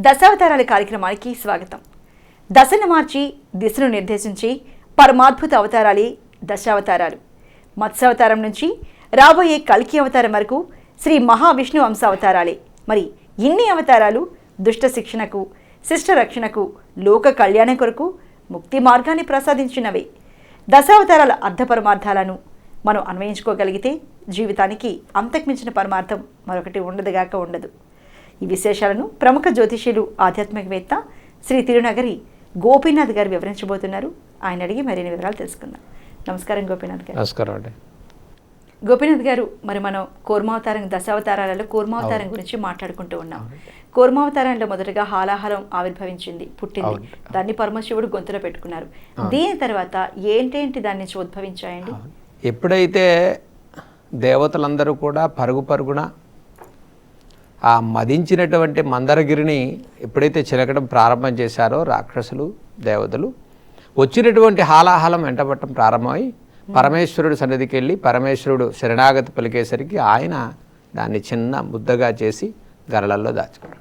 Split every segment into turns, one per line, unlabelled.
దశావతారాల కార్యక్రమానికి స్వాగతం. దశను మార్చి దిశను నిర్దేశించి పరమాద్భుత అవతారాలే దశావతారాలు. మత్స్యావతారం నుంచి రాబోయే కల్కి అవతారం వరకు శ్రీ మహావిష్ణు అంశ అవతారాలే మరి ఇన్ని అవతారాలు దుష్ట శిక్షణకు శిష్ట రక్షణకు లోక కళ్యాణం కొరకు ముక్తి మార్గాన్ని ప్రసాదించినవే. దశావతారాల అర్ధ పరమార్థాలను మనం అన్వయించుకోగలిగితే జీవితానికి అంతకుమించిన పరమార్థం మరొకటి ఉండదుగాక ఉండదు. ఈ విశేషాలను ప్రముఖ జ్యోతిష్యులు ఆధ్యాత్మికవేత్త శ్రీ తిరునగరి గోపీనాథ్ గారు వివరించబోతున్నారు. ఆయన అడిగి మరిన్ని వివరాలు తెలుసుకుందాం. నమస్కారం గోపీనాథ్ గారు.
నమస్కారం అండి.
గోపీనాథ్ గారు మరి మనం కూర్మావతారం దశావతారాలలో కూర్మావతారం గురించి మాట్లాడుకుంటూ ఉన్నాం. కూర్మావతారంలో మొదటగా హాలాహలం ఆవిర్భవించింది పుట్టింది. దాన్ని పరమశివుడు గొంతులో పెట్టుకున్నారు. దీని తర్వాత ఏంటేంటి దాని నుంచి ఉద్భవించాయండి
ఎప్పుడైతే దేవతలందరూ కూడా పరుగు పరుగున ఆ మదించినటువంటి మందరగిరిని ఎప్పుడైతే చిలకడం ప్రారంభం చేశారో రాక్షసులు దేవతలు వచ్చినటువంటి హాలాహలం వెంటబట్టం ప్రారంభమై పరమేశ్వరుడు సన్నిధికి వెళ్ళి పరమేశ్వరుడు శరణాగతి పలికేసరికి ఆయన దాన్ని చిన్న ముద్దగా చేసి గరళల్లో దాచుకున్నాడు.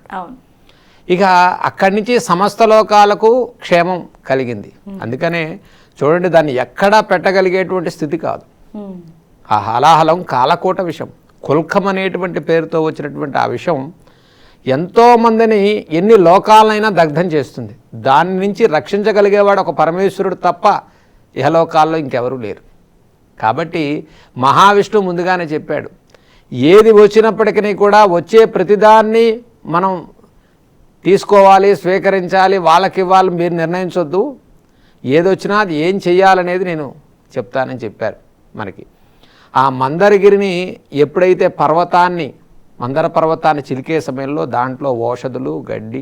ఇక అక్కడి నుంచి సమస్త లోకాలకు క్షేమం కలిగింది. అందుకనే చూడండి దాన్ని ఎక్కడా పెట్టగలిగేటువంటి స్థితి కాదు. ఆ హలాహలం కాలకోట విషం. కుల్కం అనేటువంటి పేరుతో వచ్చినటువంటి ఆ విషయం ఎంతోమందిని ఎన్ని లోకాలైనా దగ్ధం చేస్తుంది. దాని నుంచి రక్షించగలిగేవాడు ఒక పరమేశ్వరుడు తప్ప ఇహలోకాల్లో ఇంకెవరూ లేరు. కాబట్టి మహావిష్ణువు ముందుగానే చెప్పాడు. ఏది వచ్చినప్పటికీ కూడా వచ్చే ప్రతిదాన్ని మనం తీసుకోవాలి స్వీకరించాలి వాళ్ళకి ఇవ్వాలి మీరు నిర్ణయించొద్దు. ఏదొచ్చినా అది ఏం చెయ్యాలనేది నేను చెప్తానని చెప్పారు మనకి. ఆ మందరగిరిని ఎప్పుడైతే పర్వతాన్ని మందర పర్వతాన్ని చిలికే సమయంలో దాంట్లో ఓషధులు గడ్డి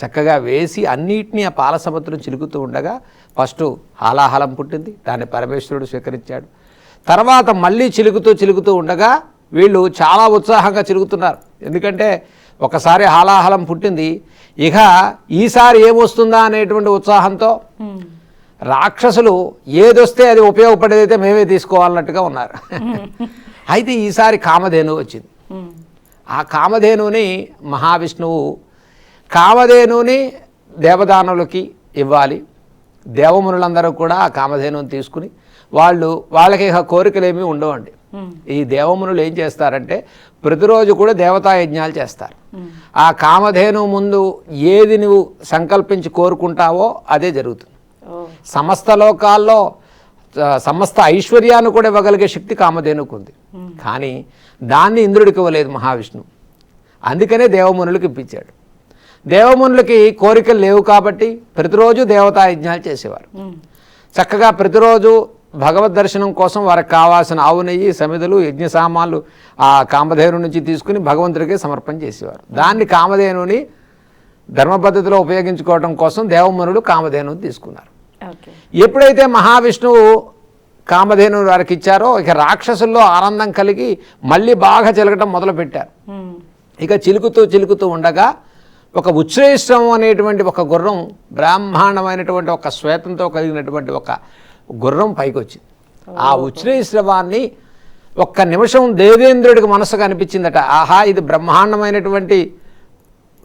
చక్కగా వేసి అన్నిటినీ ఆ పాల సముద్రం చిలుకుతూ ఉండగా ఫస్ట్ హాలాహలం పుట్టింది. దాన్ని పరమేశ్వరుడు స్వీకరించాడు. తర్వాత మళ్ళీ చిలుకుతూ చిలుకుతూ ఉండగా వీళ్ళు చాలా ఉత్సాహంగా చిలుకుతున్నారు. ఎందుకంటే ఒకసారి హాలాహలం పుట్టింది. ఇక ఈసారి ఏమొస్తుందా అనేటువంటి ఉత్సాహంతో రాక్షసులు ఏదొస్తే అది ఉపయోగపడేదైతే మేమే తీసుకోవాలన్నట్టుగా ఉన్నారు. అయితే ఈసారి కామధేను వచ్చింది. ఆ కామధేనుని మహావిష్ణువు కామధేనుని దేవదానులకి ఇవ్వాలి. దేవమునులందరూ కూడా ఆ కామధేనుని తీసుకుని వాళ్ళు వాళ్ళకి ఇక ఉండవండి. ఈ దేవమునులు ఏం చేస్తారంటే ప్రతిరోజు కూడా దేవతా యజ్ఞాలు చేస్తారు. ఆ కామధేను ముందు ఏది నువ్వు సంకల్పించి కోరుకుంటావో అదే జరుగుతుంది. సమస్త లోకాల్లో సమస్త ఐశ్వర్యాన్ని కూడా ఇవ్వగలిగే శక్తి కామధేనుకు ఉంది. కానీ దాన్ని ఇంద్రుడికి ఇవ్వలేదు మహావిష్ణువు. అందుకనే దేవమునులకు ఇప్పించాడు. దేవమునులకి కోరికలు లేవు కాబట్టి ప్రతిరోజు దేవతా యజ్ఞాలు చేసేవారు. చక్కగా ప్రతిరోజు భగవద్ దర్శనం కోసం వారికి కావాల్సిన ఆవు నెయ్యి సమిధులు యజ్ఞ సామాన్లు ఆ కామధేను నుంచి తీసుకుని భగవంతుడికి సమర్పణ చేసేవారు. దాన్ని కామధేనుని ధర్మ పద్ధతిలో ఉపయోగించుకోవడం కోసం దేవమునులు కామధేనుని తీసుకున్నారు. ఎప్పుడైతే మహావిష్ణువు కామధేను వారికి ఇచ్చారో ఇక రాక్షసుల్లో ఆనందం కలిగి మళ్ళీ బాగా చిలకటం మొదలుపెట్టారు. ఇక చిలుకుతూ చిలుకుతూ ఉండగా ఒక ఉచ్ఛ్రేష్టం అనేటువంటి ఒక గుర్రం బ్రహ్మాండమైనటువంటి ఒక శ్వేతంతో కలిగినటువంటి ఒక గుర్రం పైకి వచ్చింది ఆ ఉచ్ఛ్రేశ్రవాన్ని ఒక్క నిమిషం దేవేంద్రుడికి మనసుకు అనిపించిందట ఆహా ఇది బ్రహ్మాండమైనటువంటి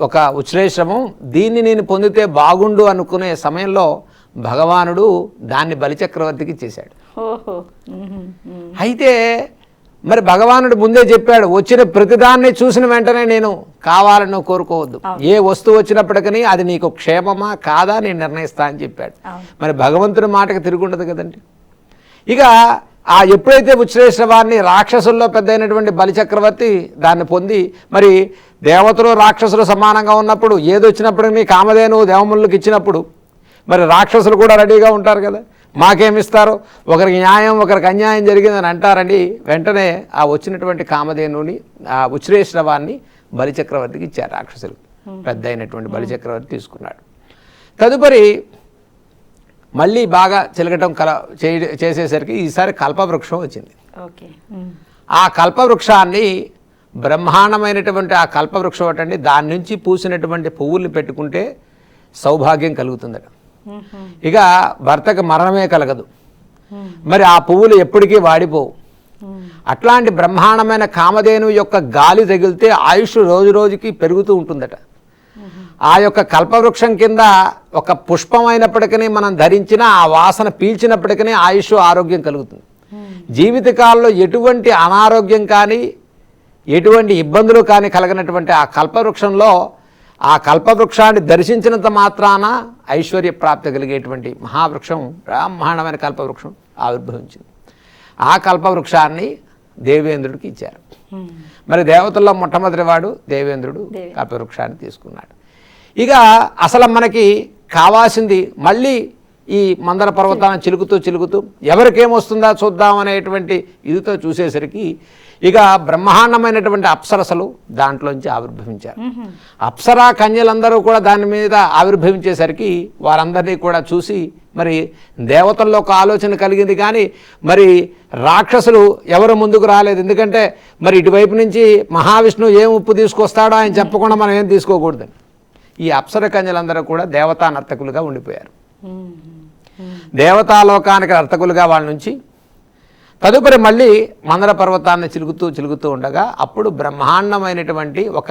ఒక ఉచ్ఛ్రేశ్రమం దీన్ని నేను పొందితే బాగుండు అనుకునే సమయంలో భగవానుడు దాన్ని బలిచక్రవర్తికి చేశాడు. అయితే మరి భగవానుడు ముందే చెప్పాడు వచ్చిన ప్రతిదాన్ని చూసిన వెంటనే నేను కావాలని కోరుకోవద్దు. ఏ వస్తువు వచ్చినప్పటికీ అది నీకు క్షేమమా కాదా నేను నిర్ణయిస్తా అని చెప్పాడు. మరి భగవంతుడి మాటకి తిరుగుండదు కదండి. ఇక ఆ ఎప్పుడైతే ఉచ్ఛ్రేశ్రవాన్ని రాక్షసుల్లో పెద్ద అయినటువంటి బలిచక్రవర్తి దాన్ని పొంది మరి దేవతలు రాక్షసులు సమానంగా ఉన్నప్పుడు ఏది వచ్చినప్పటికీ కామధేను దేవములకు ఇచ్చినప్పుడు మరి రాక్షసులు కూడా రెడీగా ఉంటారు కదా? మాకేమిస్తారు? ఒకరికి న్యాయం ఒకరికి అన్యాయం జరిగిందని అంటారండి వెంటనే ఆ వచ్చినటువంటి కామధేనుని ఆ ఉచ్ఛ్రేశ్రవాన్ని బలిచక్రవర్తికి ఇచ్చారు రాక్షసులు. పెద్ద అయినటువంటి బలిచక్రవర్తి తీసుకున్నాడు. తదుపరి మళ్ళీ బాగా చిలకటం కల చేసేసరికి ఈసారి కల్పవృక్షం వచ్చింది. ఆ కల్పవృక్షాన్ని బ్రహ్మాండమైనటువంటి ఆ కల్పవృక్షం అటండి దాని నుంచి పూసినటువంటి పువ్వుల్ని పెట్టుకుంటే సౌభాగ్యం కలుగుతుందట. ఇక భర్తకు మరణమే కలగదు. మరి ఆ పువ్వులు ఎప్పటికీ వాడిపోవు. అట్లాంటి బ్రహ్మాండమైన కామధేను యొక్క గాలి తగిలితే ఆయుష్ రోజు రోజుకి పెరుగుతూ ఉంటుందట. ఆ యొక్క కల్పవృక్షం కింద ఒక పుష్పం అయినప్పటికీ మనం ధరించిన ఆ వాసన పీల్చినప్పటికీ ఆయుష్ ఆరోగ్యం కలుగుతుంది. జీవితకాలంలో ఎటువంటి అనారోగ్యం కానీ ఎటువంటి ఇబ్బందులు కానీ కలగనటువంటి ఆ కల్పవృక్షంలో ఆ కల్పవృక్షాన్ని దర్శించినంత మాత్రాన ఐశ్వర్య ప్రాప్తి కలిగేటువంటి మహావృక్షం బ్రహ్మాండమైన కల్పవృక్షం ఆవిర్భవించింది. ఆ కల్పవృక్షాన్ని దేవేంద్రుడికి ఇచ్చారు. మరి దేవతల్లో మొట్టమొదటి వాడు దేవేంద్రుడు
దేవే-
కల్పవృక్షాన్ని తీసుకున్నాడు. ఇక అసలు మనకి కావాల్సింది మళ్ళీ ఈ మందర పర్వతాన్ని చిలుకుతూ చిలుకుతూ ఎవరికేమొస్తుందా చూద్దాం అనేటువంటి ఇదితో చూసేసరికి ఇక బ్రహ్మాండమైనటువంటి అప్సరసలు దాంట్లోంచి ఆవిర్భవించారు. అప్సరా కన్యలందరూ కూడా దాని మీద ఆవిర్భవించేసరికి వారందరినీ కూడా చూసి మరి దేవతల్లో ఒక ఆలోచన కలిగింది కానీ మరి రాక్షసులు ఎవరు ముందుకు రాలేదు. ఎందుకంటే మరి ఇటువైపు నుంచి మహావిష్ణువు ఏం ఉప్పు తీసుకొస్తాడో ఆయన చెప్పకుండా మనం ఏం తీసుకోకూడదని. ఈ అప్సర కన్యలందరూ కూడా దేవతా నర్తకులుగా ఉండిపోయారు. దేవతాలోకానికి నర్తకులుగా వాళ్ళ నుంచి తదుపరి మళ్ళీ మందర పర్వతాన్ని చిలుగుతూ చిలుగుతూ ఉండగా అప్పుడు బ్రహ్మాండమైనటువంటి ఒక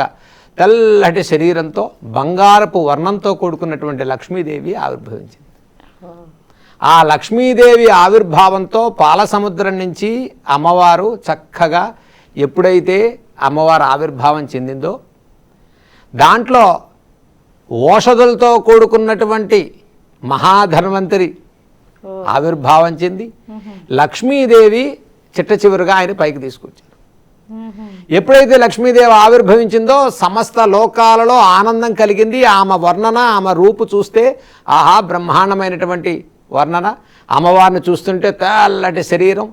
తెల్లటి శరీరంతో బంగారపు వర్ణంతో కూడుకున్నటువంటి లక్ష్మీదేవి ఆవిర్భవించింది. ఆ లక్ష్మీదేవి ఆవిర్భావంతో పాలసముద్రం నుంచి అమ్మవారు చక్కగా ఎప్పుడైతే అమ్మవారు ఆవిర్భావం చెందిందో దాంట్లో ఓషధులతో కూడుకున్నటువంటి మహాధన్వంతరి ఆవిర్భావం చెంది లక్ష్మీదేవి చిట్ట చివరిగా ఆయన పైకి తీసుకొచ్చారు ఎప్పుడైతే లక్ష్మీదేవి ఆవిర్భవించిందో సమస్త లోకాలలో ఆనందం కలిగింది. ఆమె వర్ణన ఆమె రూపు చూస్తే ఆహా బ్రహ్మాండమైనటువంటి వర్ణన. అమ్మవారిని చూస్తుంటే తెల్లటి శరీరం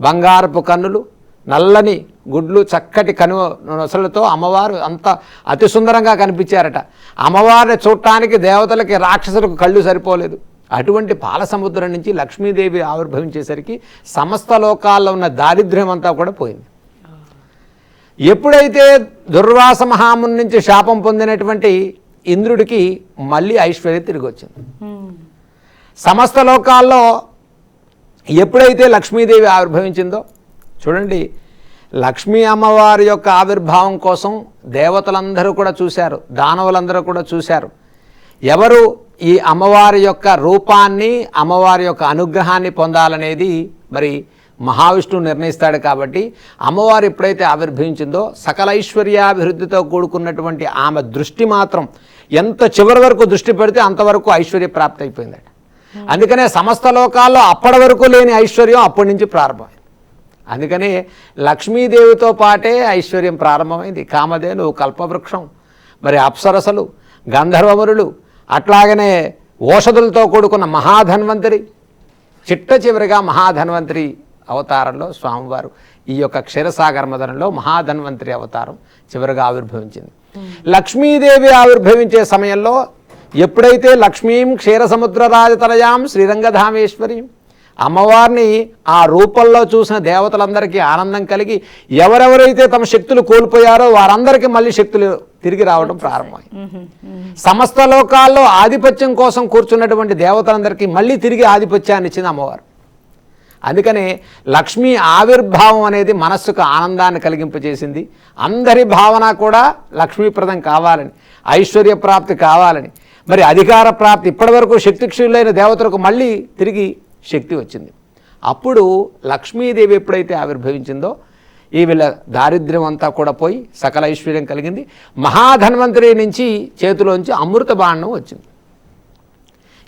బంగారపు కన్నులు నల్లని గుడ్లు చక్కటి కను నొసలతో అమ్మవారు అంత అతి సుందరంగా కనిపించారట. అమ్మవారిని చూడటానికి దేవతలకి రాక్షసులకు కళ్ళు సరిపోలేదు. అటువంటి పాల సముద్రం నుంచి లక్ష్మీదేవి ఆవిర్భవించేసరికి సమస్త లోకాల్లో ఉన్న దారిద్ర్యం అంతా కూడా పోయింది. ఎప్పుడైతే దుర్వాస మహాముని నుంచి శాపం పొందినటువంటి ఇంద్రుడికి మళ్ళీ ఐశ్వర్యం తిరిగి వచ్చింది సమస్త లోకాల్లో ఎప్పుడైతే లక్ష్మీదేవి ఆవిర్భవించిందో చూడండి లక్ష్మీ అమ్మవారి యొక్క ఆవిర్భావం కోసం దేవతలందరూ కూడా చూశారు దానవులందరూ కూడా చూశారు. ఎవరు ఈ అమ్మవారి యొక్క రూపాన్ని అమ్మవారి యొక్క అనుగ్రహాన్ని పొందాలనేది మరి మహావిష్ణువు నిర్ణయిస్తాడు కాబట్టి అమ్మవారు ఎప్పుడైతే ఆవిర్భవించిందో సకల ఐశ్వర్యాభివృద్ధితో కూడుకున్నటువంటి ఆమె దృష్టి మాత్రం ఎంత చివరి వరకు దృష్టి పెడితే అంతవరకు ఐశ్వర్య ప్రాప్తి అయిపోయిందట. అందుకనే సమస్త లోకాల్లో అప్పటి వరకు లేని ఐశ్వర్యం అప్పటి నుంచి ప్రారంభమైంది. అందుకనే లక్ష్మీదేవితో పాటే ఐశ్వర్యం ప్రారంభమైంది. కామధేను కల్పవృక్షం మరి అప్సరసలు గంధర్వమురులు అట్లాగనే ఓషధులతో కూడుకున్న మహాధన్వంతరి చిట్ట చివరిగా మహాధన్వంతరి అవతారంలో స్వామివారు. ఈ యొక్క క్షీరసాగర మదనంలో మహాధన్వంతరి అవతారం చివరిగా ఆవిర్భవించింది. లక్ష్మీదేవి ఆవిర్భవించే సమయంలో ఎప్పుడైతే లక్ష్మీం క్షీరసముద్ర రాజతనయాం శ్రీరంగధామేశ్వరీం అమ్మవారిని ఆ రూపంలో చూసిన దేవతలందరికీ ఆనందం కలిగి ఎవరెవరైతే తమ శక్తులు కోల్పోయారో వారందరికీ మళ్ళీ శక్తులు తిరిగి రావడం ప్రారంభమైంది. సమస్త లోకాల్లో ఆధిపత్యం కోసం కూర్చున్నటువంటి దేవతలందరికీ మళ్ళీ తిరిగి ఆధిపత్యాన్ని ఇచ్చింది అమ్మవారు. అందుకనే లక్ష్మీ ఆవిర్భావం అనేది మనస్సుకు ఆనందాన్ని కలిగింపజేసింది. అందరి భావన కూడా లక్ష్మీప్రదం కావాలని ఐశ్వర్య ప్రాప్తి కావాలని మరి అధికార ప్రాప్తి ఇప్పటివరకు శక్తిక్షులైన దేవతలకు మళ్ళీ తిరిగి శక్తి వచ్చింది. అప్పుడు లక్ష్మీదేవి ఎప్పుడైతే ఆవిర్భవించిందో ఈ వీళ్ళ దారిద్ర్యం అంతా కూడా పోయి సకల ఐశ్వర్యం కలిగింది. మహాధన్వంతరి నుంచి చేతిలోంచి అమృత బాండం వచ్చింది.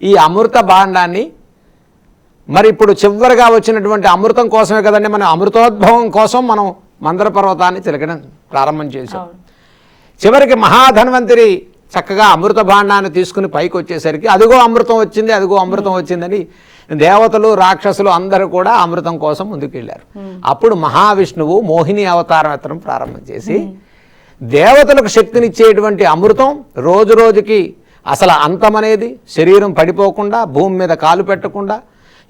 ఈ అమృత బాండాన్ని మరి ఇప్పుడు చివరిగా వచ్చినటువంటి అమృతం కోసమే కదండి మనం అమృతోద్భవం కోసం మనం మందర పర్వతాన్ని చిలకడం ప్రారంభం చేసాం
అవును.
చివరికి మహాధన్వంతరి చక్కగా అమృత భాండాన్ని తీసుకుని పైకి వచ్చేసరికి అదిగో అమృతం వచ్చింది అదిగో అమృతం వచ్చిందని దేవతలు రాక్షసులు అందరూ కూడా అమృతం కోసం ముందుకెళ్ళారు. అప్పుడు మహావిష్ణువు మోహిని అవతారం ఎత్తడం ప్రారంభం చేసి దేవతలకు శక్తినిచ్చేటువంటి అమృతం రోజు రోజుకి అసలు అంతం అనేది శరీరం పడిపోకుండా భూమి మీద కాలు పెట్టకుండా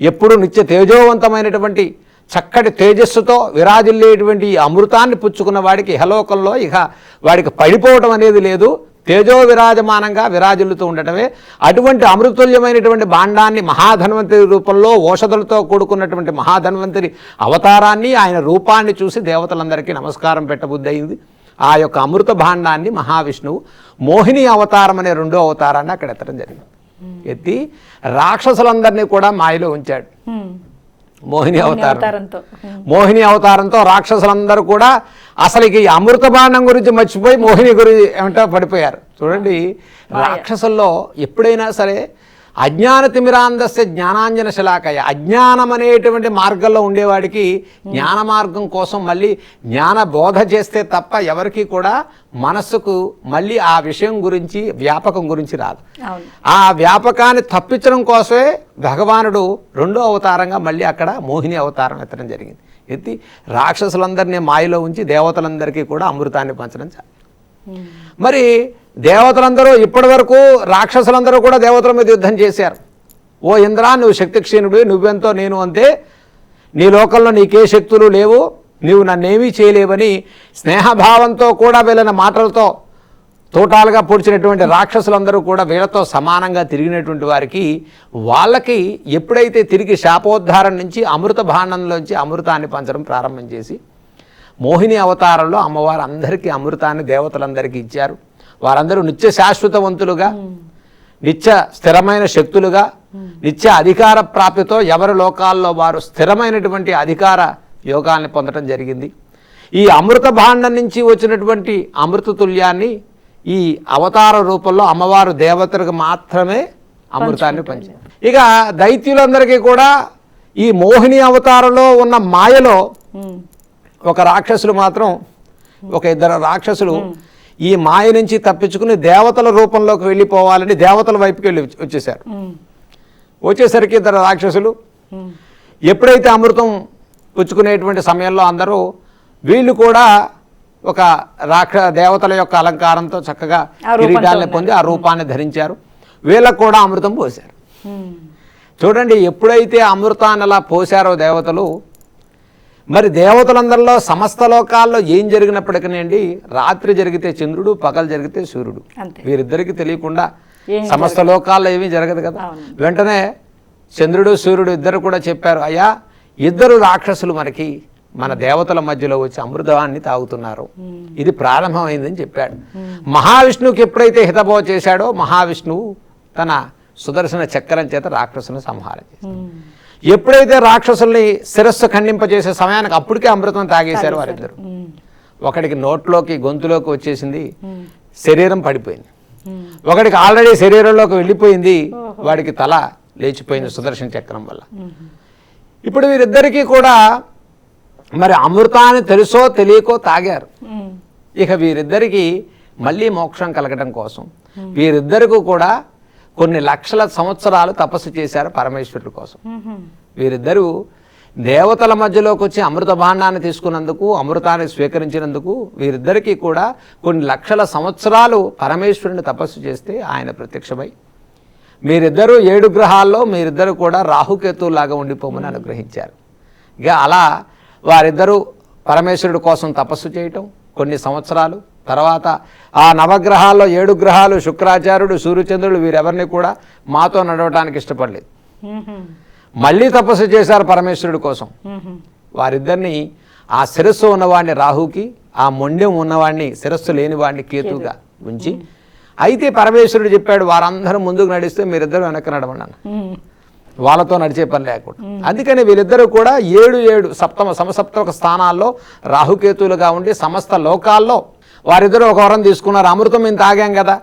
ఎప్పుడు నిత్య తేజోవంతమైనటువంటి చక్కటి తేజస్సుతో విరాజిల్లేటువంటి ఈ అమృతాన్ని పుచ్చుకున్న వాడికి ఇహలోకంలో ఇక వాడికి పడిపోవటం అనేది లేదు. తేజో విరాజమానంగా విరాజిల్లుతూ ఉండటమే అటువంటి అమృతుల్యమైనటువంటి భాండాన్ని మహాధన్వంతరి రూపంలో ఓషధులతో కూడుకున్నటువంటి మహాధన్వంతరి అవతారాన్ని ఆయన రూపాన్ని చూసి దేవతలందరికీ నమస్కారం పెట్టబుద్ధి అయింది. ఆ యొక్క అమృత భాండాన్ని మహావిష్ణువు మోహిని అవతారం అనే రెండో అవతారాన్ని అక్కడ ఎత్తడం జరిగింది. ఎత్తి రాక్షసులందరినీ కూడా మాయలో ఉంచాడు.
ఉమ్.
మోహిని అవతారం.
అవతారంతో.
మోహిని అవతారంతో రాక్షసులందరూ కూడా అసలుకి ఈ అమృత బాండం గురించి మర్చిపోయి మోహిని గురించి ఏమంటా పడిపోయారు. చూడండి రాక్షసుల్లో ఎప్పుడైనా సరే అజ్ఞాన తిమిరాంధస్య జ్ఞానాంజన శలాకయ అజ్ఞానం అనేటువంటి మార్గంలో ఉండేవాడికి జ్ఞాన మార్గం కోసం మళ్ళీ జ్ఞాన బోధ చేస్తే తప్ప ఎవరికి కూడా మనస్సుకు మళ్ళీ ఆ విషయం గురించి వ్యాపకం గురించి రాదు. ఆ వ్యాపకాన్ని తప్పించడం కోసమే భగవానుడు రెండో అవతారంగా మళ్ళీ అక్కడ మోహిని అవతారం ఎత్తడం జరిగింది. ఎత్తి రాక్షసులందరినీ మాయలో ఉంచి దేవతలందరికీ కూడా అమృతాన్ని పంచడం మరి దేవతలందరూ ఇప్పటి వరకు రాక్షసులందరూ కూడా దేవతల మీద యుద్ధం చేశారు. ఓ ఇంద్రా నువ్వు శక్తి క్షీణుడు నువ్వెంతో నేను అంతే. నీ లోకంలో నీకే శక్తులు లేవు. నీవు నన్నేమీ చేయలేవని స్నేహభావంతో కూడా వెళ్ళిన మాటలతో తోటాలుగా పొడిచినటువంటి రాక్షసులందరూ కూడా వీళ్ళతో సమానంగా తిరిగినటువంటి వారికి వాళ్ళకి ఎప్పుడైతే తిరిగి శాపోద్ధారం నుంచి అమృత భాండంలోంచి అమృతాన్ని పంచడం ప్రారంభం చేసి మోహిని అవతారంలో అమ్మవారు అందరికీ అమృతాన్ని దేవతలందరికీ ఇచ్చారు. వారందరూ నిత్య శాశ్వతవంతులుగా నిత్య స్థిరమైన శక్తులుగా నిత్య అధికార ప్రాప్తితో ఎవరి లోకాల్లో వారు స్థిరమైనటువంటి అధికార యోగాల్ని పొందడం జరిగింది. ఈ అమృత భాండం నుంచి వచ్చినటువంటి అమృత తుల్యాన్ని ఈ అవతార రూపంలో అమ్మవారు దేవతలకు మాత్రమే అమృతాన్ని పంచారు ఇక దైత్యులందరికీ కూడా ఈ మోహిని అవతారంలో ఉన్న మాయలో. ఒక రాక్షసులు మాత్రం ఒక ఇద్దరు రాక్షసులు ఈ మాయ నుంచి తప్పించుకుని దేవతల రూపంలోకి వెళ్ళిపోవాలని దేవతల వైపుకి వెళ్ళి వచ్చి- వచ్చేసారు. వచ్చేసరికి ఇద్దరు రాక్షసులు. ఎప్పుడైతే అమృతం పుచ్చుకునేటువంటి సమయంలో అందరూ వీళ్ళు కూడా ఒక రాక్ష దేవతల యొక్క అలంకారంతో చక్కగా కిరీటాన్ని పొంది ఆ రూపాన్ని ధరించారు. వీళ్ళకు కూడా అమృతం పోశారు. చూడండి ఎప్పుడైతే అమృతాన్ని అలా పోశారో దేవతలు మరి దేవతలందరిలో సమస్త లోకాల్లో ఏం జరిగినప్పటికీనండి రాత్రి జరిగితే చంద్రుడు పగలు జరిగితే సూర్యుడు. వీరిద్దరికి తెలియకుండా సమస్త లోకాల్లో ఏమీ జరగదు కదా. వెంటనే చంద్రుడు సూర్యుడు ఇద్దరు కూడా చెప్పారు అయ్యా ఇద్దరు రాక్షసులు మనకి మన దేవతల మధ్యలో వచ్చి అమృతాన్ని తాగుతున్నారు ఇది ప్రారంభమైందని చెప్పాడు మహావిష్ణువుకి ఎప్పుడైతే హితబోధ చేశాడో మహావిష్ణువు తన సుదర్శన చక్రం చేత రాక్షసుని సంహారం చేశాడు. ఎప్పుడైతే రాక్షసుల్ని శిరస్సు ఖండింపజేసే సమయానికి అప్పటికే అమృతం తాగేశారు వారిద్దరు. ఒకడికి నోట్లోకి గొంతులోకి వచ్చేసింది. శరీరం పడిపోయింది. ఒకడికి ఆల్రెడీ శరీరంలోకి వెళ్ళిపోయింది వాడికి తల లేచిపోయింది సుదర్శన చక్రం వల్ల. ఇప్పుడు వీరిద్దరికీ కూడా మరి అమృతాన్ని తెలుసో తెలియకో తాగారు. ఇక వీరిద్దరికి మళ్ళీ మోక్షం కలగడం కోసం వీరిద్దరికీ కూడా కొన్ని లక్షల సంవత్సరాలు తపస్సు చేశారు పరమేశ్వరుడి కోసం. వీరిద్దరూ దేవతల మధ్యలోకి వచ్చి అమృత భాండాన్ని తీసుకున్నందుకు అమృతాన్ని స్వీకరించినందుకు వీరిద్దరికీ కూడా కొన్ని లక్షల సంవత్సరాలు పరమేశ్వరుని తపస్సు చేస్తే ఆయన ప్రత్యక్షమై మీరిద్దరూ ఏడు గ్రహాల్లో మీరిద్దరూ కూడా రాహుకేతువులాగా ఉండిపోమని అనుగ్రహించారు ఇక అలా వారిద్దరూ పరమేశ్వరుడి కోసం తపస్సు చేయటం కొన్ని సంవత్సరాలు తర్వాత ఆ నవగ్రహాల్లో ఏడు గ్రహాలు శుక్రాచార్యుడు సూర్యచంద్రుడు వీరెవరిని కూడా మాతో నడవటానికి ఇష్టపడలేదు. మళ్ళీ తపస్సు చేశారు పరమేశ్వరుడి కోసం. వారిద్దరిని ఆ శిరస్సు ఉన్నవాడిని రాహుకి ఆ మొండెం ఉన్నవాడిని శిరస్సు లేనివాడిని కేతుగా ఉంచి అయితే పరమేశ్వరుడు చెప్పాడు వారందరూ ముందుకు నడిస్తే మీరిద్దరు వెనక్కి నడవండి
ఉమ్.
వాళ్ళతో నడిచే పని లేకుండా. అందుకని వీళ్ళిద్దరూ కూడా ఏడు ఏడు సప్తమ సమసప్తక స్థానాల్లో రాహుకేతులుగా ఉండి సమస్త లోకాల్లో వారిద్దరూ ఒక వరం తీసుకున్నారు. అమృతం మేము తాగాం కదా.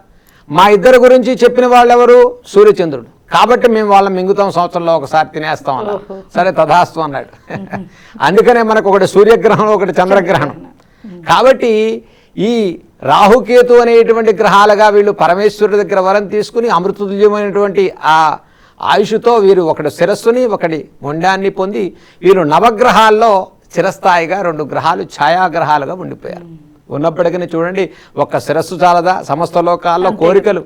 మా ఇద్దరి గురించి చెప్పిన వాళ్ళు ఎవరు సూర్యచంద్రుడు. కాబట్టి మేము వాళ్ళని మింగుతాం సంవత్సరంలో ఒకసారి తినేస్తాం అన్నారు సరే తథాస్తు అన్నాడు. అందుకనే మనకు ఒకటి సూర్యగ్రహణం ఒకటి చంద్రగ్రహణం. కాబట్టి ఈ రాహుకేతు అనేటువంటి గ్రహాలుగా వీళ్ళు పరమేశ్వరుడి దగ్గర వరం తీసుకుని అమృతతుల్యమైనటువంటి ఆ ఆయుషుతో వీరు ఒకటి శిరస్సుని ఒకటి మొండాన్ని పొంది వీరు నవగ్రహాల్లో చిరస్థాయిగా రెండు గ్రహాలు ఛాయాగ్రహాలుగా ఉండిపోయారు. ఉన్నప్పటికీ చూడండి ఒక్క శిరస్సు చాలదా? సమస్త లోకాల్లో కోరికలు.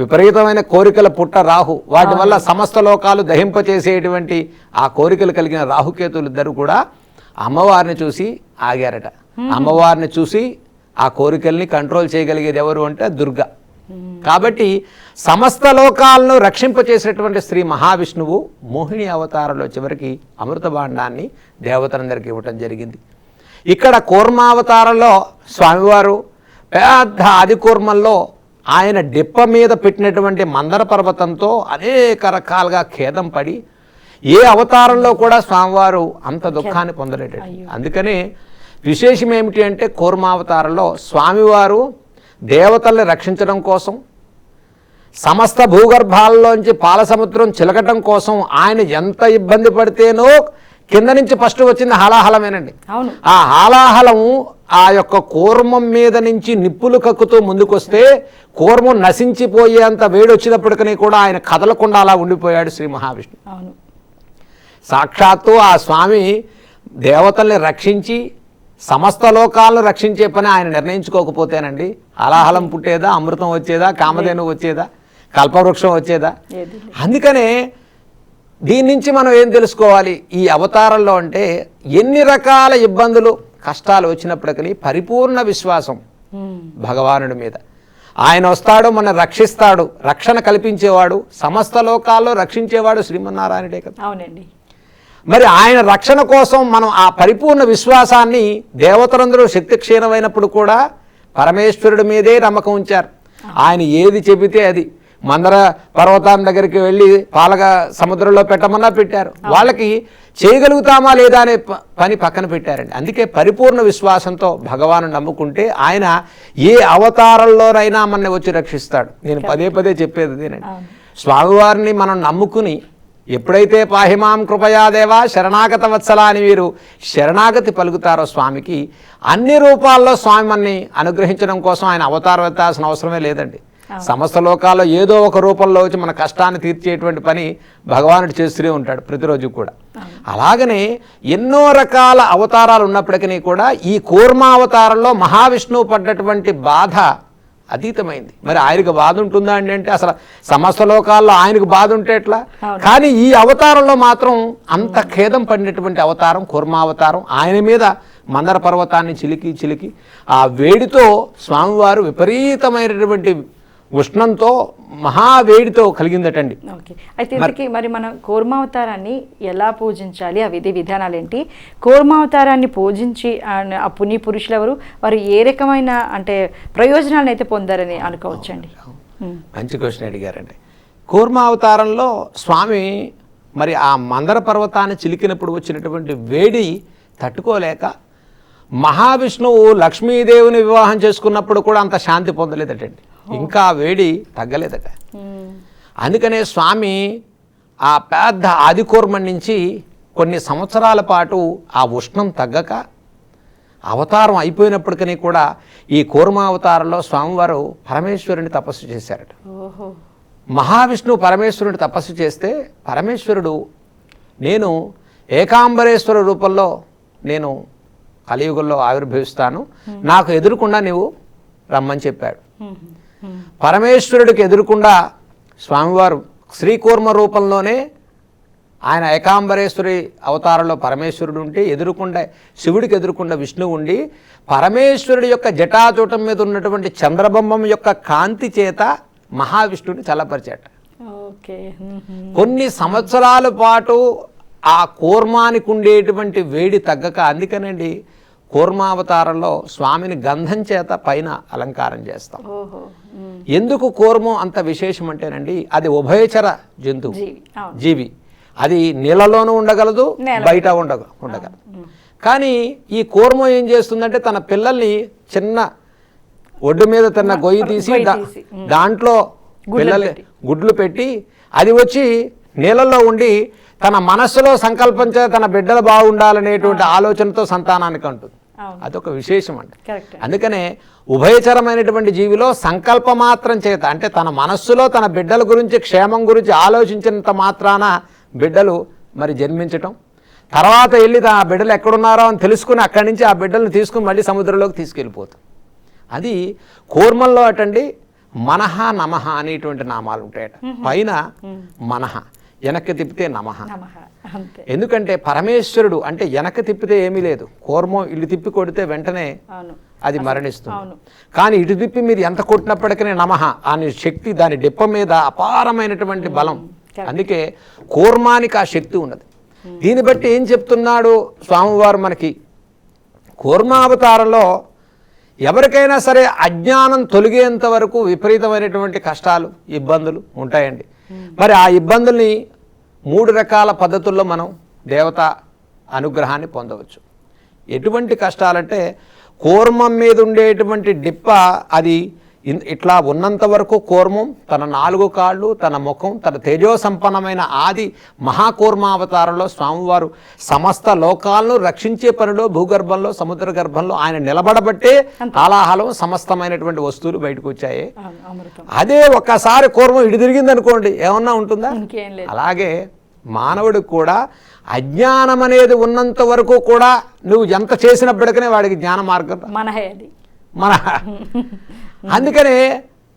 విపరీతమైన కోరికల పుట్ట రాహు. వాటి వల్ల సమస్త లోకాలు దహింపచేసేటువంటి ఆ కోరికలు కలిగిన రాహుకేతులు ఇద్దరు కూడా అమ్మవారిని చూసి ఆగారట. అమ్మవారిని చూసి ఆ కోరికల్ని కంట్రోల్ చేయగలిగేది ఎవరు అంటే దుర్గ. కాబట్టి సమస్త లోకాలను రక్షింపచేసినటువంటి శ్రీ మహావిష్ణువు మోహిని అవతారంలో చివరికి అమృత భాండాన్ని దేవతలందరికీ ఇవ్వటం జరిగింది. ఇక్కడ కూర్మావతారంలో స్వామివారు పెద్ద ఆది కూర్మంలో ఆయన డిప్ప మీద పెట్టినటువంటి మందర పర్వతంతో అనేక రకాలుగా ఖేదం పడి ఏ అవతారంలో కూడా స్వామివారు అంత దుఃఖాన్ని పొందలేటండి అందుకనే విశేషం ఏమిటి అంటే కూర్మావతారంలో స్వామివారు దేవతల్ని రక్షించడం కోసం సమస్త భూగర్భాల్లోంచి పాలసముద్రం చిలకటం కోసం ఆయన ఎంత ఇబ్బంది పడితేనో కింద నుంచి ఫస్ట్ వచ్చింది హాలాహలమేనండి. ఆ హాలాహలం ఆ యొక్క కూర్మం మీద నుంచి నిప్పులు కక్కుతూ ముందుకొస్తే కూర్మం నశించిపోయేంత వేడి వచ్చినప్పటికీ కూడా ఆయన కదలకుండా అలా ఉండిపోయాడు శ్రీ మహావిష్ణు. సాక్షాత్తు ఆ స్వామి దేవతల్ని రక్షించి సమస్త లోకాలను రక్షించే పని ఆయన నిర్ణయించుకోకపోతేనండి. అలాహలం పుట్టేదా అమృతం వచ్చేదా కామధేను వచ్చేదా? కల్పవృక్షం వచ్చేదా. అందుకనే దీని నుంచి మనం ఏం తెలుసుకోవాలి? ఈ అవతారంలో అంటే ఎన్ని రకాల ఇబ్బందులు కష్టాలు వచ్చినప్పటికీ పరిపూర్ణ విశ్వాసం. భగవానుడి మీద. ఆయన వస్తాడు మన రక్షిస్తాడు. రక్షణ కల్పించేవాడు సమస్త లోకాల్లో రక్షించేవాడు శ్రీమన్నారాయణుడే కదా.
అవునండి.
మరి ఆయన రక్షణ కోసం మనం ఆ పరిపూర్ణ విశ్వాసాన్ని దేవతలందరూ శక్తి క్షీణమైనప్పుడు కూడా పరమేశ్వరుడి మీదే నమ్మకం ఉంచారు. ఆయన ఏది చెబితే అది. మందర పర్వతాన్ని దగ్గరికి వెళ్ళి పాలక సముద్రంలో పెట్టమన్నా పెట్టారు. వాళ్ళకి చేయగలుగుతామా లేదా అనే పని పక్కన పెట్టారండి. అందుకే పరిపూర్ణ విశ్వాసంతో భగవాను నమ్ముకుంటే ఆయన ఏ అవతారంలోనైనా మనల్ని వచ్చి రక్షిస్తాడు. నేను పదే పదే చెప్పేది అదేనండి. స్వామివారిని మనం నమ్ముకుని ఎప్పుడైతే పాహిమాం కృపయాదేవా శరణాగత వత్సల అని వీరు శరణాగతి పలుకుతారో స్వామికి అన్ని రూపాల్లో స్వామి మనని అనుగ్రహించడం కోసం ఆయన అవతారం ఎత్తాల్సిన అవసరమే లేదండి. సమస్త లోకాల్లో ఏదో ఒక రూపంలో వచ్చి మన కష్టాన్ని తీర్చేటువంటి పని భగవానుడు చేస్తూనే ఉంటాడు ప్రతిరోజు కూడా. అలాగనే ఎన్నో రకాల అవతారాలు ఉన్నప్పటికీ కూడా ఈ కూర్మావతారంలో మహావిష్ణువు పడ్డటువంటి బాధ అతీతమైంది. మరి ఆయనకు బాధ ఉంటుందా అండి అంటే అసలు సమస్త లోకాల్లో ఆయనకు బాధ ఉంటే ఎట్లా. కానీ ఈ అవతారంలో మాత్రం అంత ఖేదం పడినటువంటి అవతారం కుర్మావతారం ఆయన మీద మందర పర్వతాన్ని చిలికి చిలికి ఆ వేడితో స్వామివారు విపరీతమైనటువంటి ఉష్ణంతో మహావేడితో కలిగిందటండి.
ఓకే. అయితే ఇంతకీ మరి మనం కూర్మావతారాన్ని ఎలా పూజించాలి? ఆ విధి విధానాలు ఏంటి కూర్మావతారాన్ని పూజించి ఆ- పుణ్య పురుషులు ఎవరు వారు ఏ రకమైన అంటే ప్రయోజనాలను అయితే పొందారని అనుకోవచ్చండి.
మంచి క్వశ్చన్ అడిగారండి. కూర్మ అవతారంలో స్వామి మరి ఆ మందర పర్వతాన్ని చిలికినప్పుడు వచ్చినటువంటి వేడి తట్టుకోలేక మహావిష్ణువు లక్ష్మీదేవిని వివాహం చేసుకున్నప్పుడు కూడా అంత శాంతి పొందలేదటండి. ఇంకా వేడి తగ్గలేదట. అందుకనే స్వామి ఆ పెద్ద ఆదికూర్మం నుంచి కొన్ని సంవత్సరాల పాటు ఆ ఉష్ణం తగ్గక అవతారం అయిపోయినప్పటికీ కూడా ఈ కూర్మావతారంలో స్వామివారు పరమేశ్వరుని తపస్సు చేశారట. మహావిష్ణువు పరమేశ్వరుడు తపస్సు చేస్తే పరమేశ్వరుడు నేను ఏకాంబరేశ్వర రూపంలో నేను కలియుగంలో ఆవిర్భవిస్తాను. నాకు ఎదురుకుండా నీవు రమ్మని చెప్పాడు. పరమేశ్వరుడికి ఎదురుకుండా స్వామివారు శ్రీకూర్మ రూపంలోనే ఆయన ఏకాంబరేశ్వరి అవతారంలో పరమేశ్వరుడు ఉంటే ఎదురుకుండా శివుడికి ఎదురుకుండా విష్ణువు ఉండి పరమేశ్వరుడి యొక్క జటాచూటం మీద ఉన్నటువంటి చంద్రబొమ్మం యొక్క కాంతి చేత మహావిష్ణువుని చల్లపరిచాట. కొన్ని సంవత్సరాల పాటు ఆ కూర్మానికి ఉండేటువంటి వేడి తగ్గక అందుకనండి కూర్మావతారంలో స్వామిని గంధం చేత పైన అలంకారం చేస్తాం. ఎందుకు కూర్మం అంత విశేషం అంటేనండి అది ఉభయచర జంతువు
జీవి.
అది నీళ్ళలోనూ ఉండగలదు బయట ఉండగ ఉండగలదు కానీ ఈ కూర్మం ఏం చేస్తుందంటే తన పిల్లల్ని చిన్న ఒడ్డు మీద తన గొయ్యి తీసి దాంట్లో పిల్లల్ని. గుడ్లు పెట్టి అది వచ్చి నీళ్ళల్లో ఉండి తన మనస్సులో సంకల్పించే తన బిడ్డలు బాగుండాలనేటువంటి ఆలోచనతో సంతానానికి అంటుంది. అదొక విశేషం అండి అందుకనే ఉభయచరమైనటువంటి జీవిలో సంకల్ప మాత్రం చేత అంటే తన మనస్సులో తన బిడ్డల గురించి క్షేమం గురించి ఆలోచించినంత మాత్రాన బిడ్డలు మరి జన్మించటం తర్వాత వెళ్ళి ఆ బిడ్డలు ఎక్కడున్నారో అని తెలుసుకుని అక్కడి నుంచి ఆ బిడ్డలను తీసుకుని మళ్ళీ సముద్రంలోకి తీసుకెళ్ళిపోతాం. అది కూర్మంలో అటండి మనహ నమః అనేటువంటి నామాలు ఉంటాయట. పైన మనహ వెనక్కి తిప్పితే నమః
నమః అంతే
ఎందుకంటే పరమేశ్వరుడు అంటే వెనక తిప్పితే ఏమీ లేదు. కూర్మం ఇల్లు తిప్పి కొడితే వెంటనే అది మరణిస్తుంది. కానీ ఇటు తిప్పి మీరు ఎంత కొట్టినప్పటికీ నమః అనే శక్తి దాని డిప్ప మీద అపారమైనటువంటి బలం. అందుకే కూర్మానికి ఆ శక్తి ఉన్నది. దీన్ని బట్టి ఏం చెప్తున్నాడు స్వామివారు మనకి? కూర్మావతారంలో ఎవరికైనా సరే అజ్ఞానం తొలగేంత వరకు విపరీతమైనటువంటి కష్టాలు ఇబ్బందులు ఉంటాయండి. మరి ఆ ఇబ్బందుల్ని మూడు రకాల పద్ధతుల్లో మనం దేవత అనుగ్రహాన్ని పొందవచ్చు. ఎటువంటి కష్టాలంటే కూర్మం మీద ఉండేటువంటి డిప్ప అది ఇట్లా ఉన్నంత వరకు కూర్మం తన నాలుగు కాళ్ళు తన ముఖం తన తేజో సంపన్నమైన ఆది మహాకూర్మావతారంలో స్వామివారు సమస్త లోకాలను రక్షించే పనిలో భూగర్భంలో సముద్ర గర్భంలో ఆయన నిలబడబట్టే హాలాహలం సమస్తమైనటువంటి వస్తువులు బయటకు వచ్చాయి. అదే ఒక్కసారి కూర్మం ఇటు తిరిగింది అనుకోండి ఏమన్నా ఉంటుందా? అలాగే మానవుడికి కూడా అజ్ఞానం అనేది ఉన్నంత వరకు కూడా నువ్వు ఎంత చేసినప్పటికనే వాడికి జ్ఞాన మార్గం
అది.
మన అందుకనే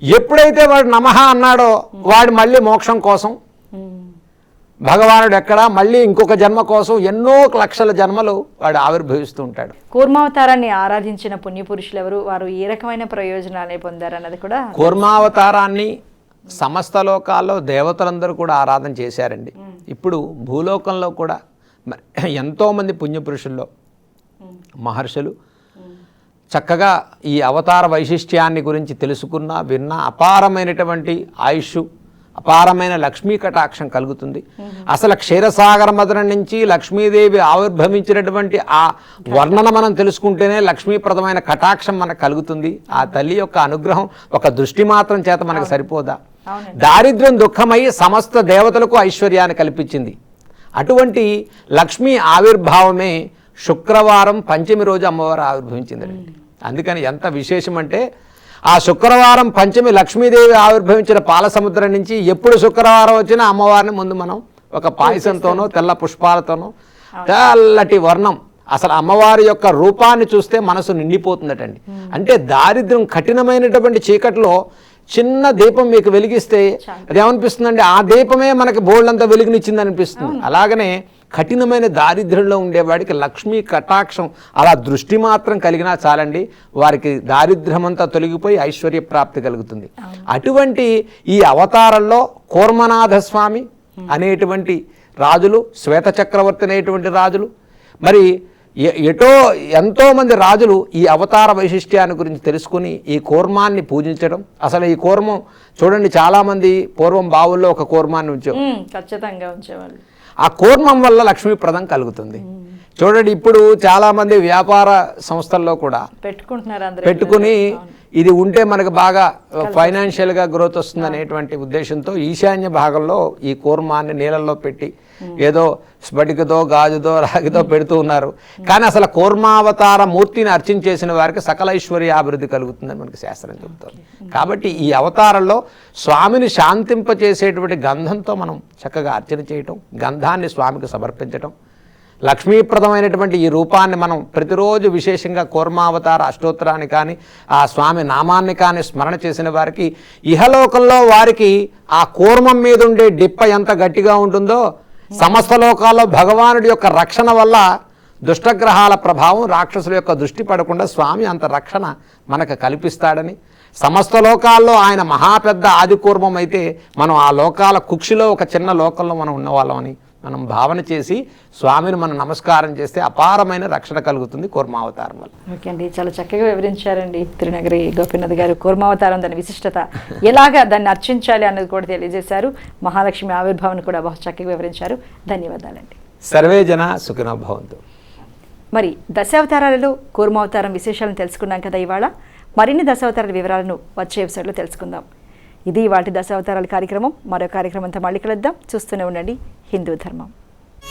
ఎప్పుడైతే వాడు నమః అన్నాడో వాడు మళ్ళీ మోక్షం కోసం. భగవానుడు ఎక్కడ? మళ్ళీ ఇంకొక జన్మ కోసం ఎన్నో లక్షల జన్మలు వాడు ఆవిర్భవిస్తూ ఉంటాడు.
కూర్మావతారాన్ని ఆరాధించిన పుణ్యపురుషులు ఎవరు వారు ఏ రకమైన ప్రయోజనాలే పొందారన్నది కూడా
కూర్మావతారాన్ని సమస్త లోకాల్లో దేవతలందరూ కూడా ఆరాధన చేశారండి. ఇప్పుడు భూలోకంలో కూడా ఎంతోమంది పుణ్యపురుషుల్లో మహర్షులు చక్కగా ఈ అవతార వైశిష్ట్యాన్ని గురించి తెలుసుకున్న విన్న అపారమైనటువంటి ఆయుష్ అపారమైన లక్ష్మీ కటాక్షం కలుగుతుంది. అసలు క్షీరసాగర మదనం నుంచి లక్ష్మీదేవి ఆవిర్భవించినటువంటి ఆ వర్ణన మనం తెలుసుకుంటేనే లక్ష్మీప్రదమైన కటాక్షం మనకు కలుగుతుంది. ఆ తల్లి యొక్క అనుగ్రహం ఒక దృష్టి మాత్రం చేత మనకు సరిపోదా. దారిద్ర్యం దుఃఖమై సమస్త దేవతలకు ఐశ్వర్యాన్ని కల్పించింది. అటువంటి లక్ష్మీ ఆవిర్భావమే శుక్రవారం పంచమి రోజు అమ్మవారు ఆవిర్భవించిందండి. అందుకని ఎంత విశేషం అంటే ఆ శుక్రవారం పంచమి లక్ష్మీదేవి ఆవిర్భవించిన పాల సముద్రం నుంచి ఎప్పుడు శుక్రవారం వచ్చినా అమ్మవారిని ముందు మనం ఒక పాయసంతోనో తెల్ల పుష్పాలతోనో తెల్లటి వర్ణం అసలు అమ్మవారి యొక్క రూపాన్ని చూస్తే మనసు నిండిపోతుందటండి. అంటే దారిద్ర్యం కఠినమైనటువంటి చీకట్లో చిన్న దీపం మీకు వెలిగిస్తే అది ఏమనిపిస్తుందండి? ఆ దీపమే మనకి బోల్డంత వెలుగునిచ్చింది అనిపిస్తుంది అలాగనే కఠినమైన దారిద్ర్యంలో ఉండేవాడికి లక్ష్మీ కటాక్షం అలా దృష్టి మాత్రం కలిగినా చాలండి. వారికి దారిద్ర్యం అంతా తొలగిపోయి ఐశ్వర్య ప్రాప్తి కలుగుతుంది. అటువంటి ఈ అవతారంలో కూర్మనాథ స్వామి అనేటువంటి రాజులు శ్వేత చక్రవర్తి అనేటువంటి రాజులు మరి ఎటో ఎంతో మంది రాజులు ఈ అవతార వైశిష్ట్యాన్ని గురించి తెలుసుకుని ఈ కూర్మాన్ని పూజించడం. అసలు ఈ కూర్మం చూడండి చాలామంది పూర్వం బావుల్లో ఒక కూర్మాన్ని ఉంచాం
ఖచ్చితంగా ఉంచేవాళ్ళు.
ఆ కూర్మం వల్ల లక్ష్మీప్రదం కలుగుతుంది. చూడండి ఇప్పుడు చాలామంది వ్యాపార సంస్థల్లో కూడా
పెట్టుకుంటున్నారు
పెట్టుకుని ఇది ఉంటే మనకు బాగా ఫైనాన్షియల్గా గ్రోత్ వస్తుంది అనేటువంటి ఉద్దేశంతో ఈశాన్య భాగంలో ఈ కూర్మాన్ని నీళ్ళల్లో పెట్టి ఏదో స్ఫటికతో గాజుతో రాగితో పెడుతూ ఉన్నారు. కానీ అసలు కూర్మావతార మూర్తిని అర్చించేసిన వారికి సకల ఐశ్వర్య అభివృద్ధి కలుగుతుందని మనకి శాస్త్రం చెబుతోంది. కాబట్టి ఈ అవతారంలో స్వామిని శాంతింపచేసేటువంటి గంధంతో మనం చక్కగా అర్చన చేయటం గంధాన్ని స్వామికి సమర్పించటం లక్ష్మీప్రదమైనటువంటి ఈ రూపాన్ని మనం ప్రతిరోజు విశేషంగా కూర్మావతార అష్టోత్తరాన్ని కానీ ఆ స్వామి నామాన్ని కానీ స్మరణ చేసిన వారికి ఇహలోకంలో వారికి ఆ కూర్మం మీద ఉండే డిప్ప ఎంత గట్టిగా ఉంటుందో సమస్త లోకాల్లో భగవానుడి యొక్క రక్షణ వల్ల దుష్టగ్రహాల ప్రభావం రాక్షసుల యొక్క దృష్టి పడకుండా స్వామి అంత రక్షణ మనకు కల్పిస్తాడని సమస్త లోకాల్లో ఆయన మహాపెద్ద ఆది కూర్మం అయితే మనం ఆ లోకాల కుక్షిలో ఒక చిన్న లోకంలో మనం ఉన్నవాళ్ళమని మనం భావన చేసి స్వామిని మనం నమస్కారం చేస్తే అపారమైన రక్షణ కలుగుతుంది కూర్మావతారం వల్ల.
ఓకే అండి చాలా చక్కగా వివరించారండి తిరునగరి గోపీనాథ్ గారు కూర్మావతారం దాని విశిష్టత. ఎలాగా దాన్ని అర్చించాలి అన్నది కూడా తెలియజేశారు. మహాలక్ష్మి ఆవిర్భావం కూడా బహు చక్కగా వివరించారు. ధన్యవాదాలండి.
సర్వే జన సుఖినో భవంతు.
మరి దశావతారాలలో కూర్మావతారం విశేషాలను తెలుసుకున్నాం కదా ఇవాళ. మరిన్ని దశావతారాల వివరాలను వచ్చే ఎపిసోడ్లో తెలుసుకుందాం. ఇది వాటి దశావతారాల కార్యక్రమం. మరో కార్యక్రమంతో మళ్ళీ కలుద్దాం. చూస్తూనే ఉండండి. హిందూ ధర్మం.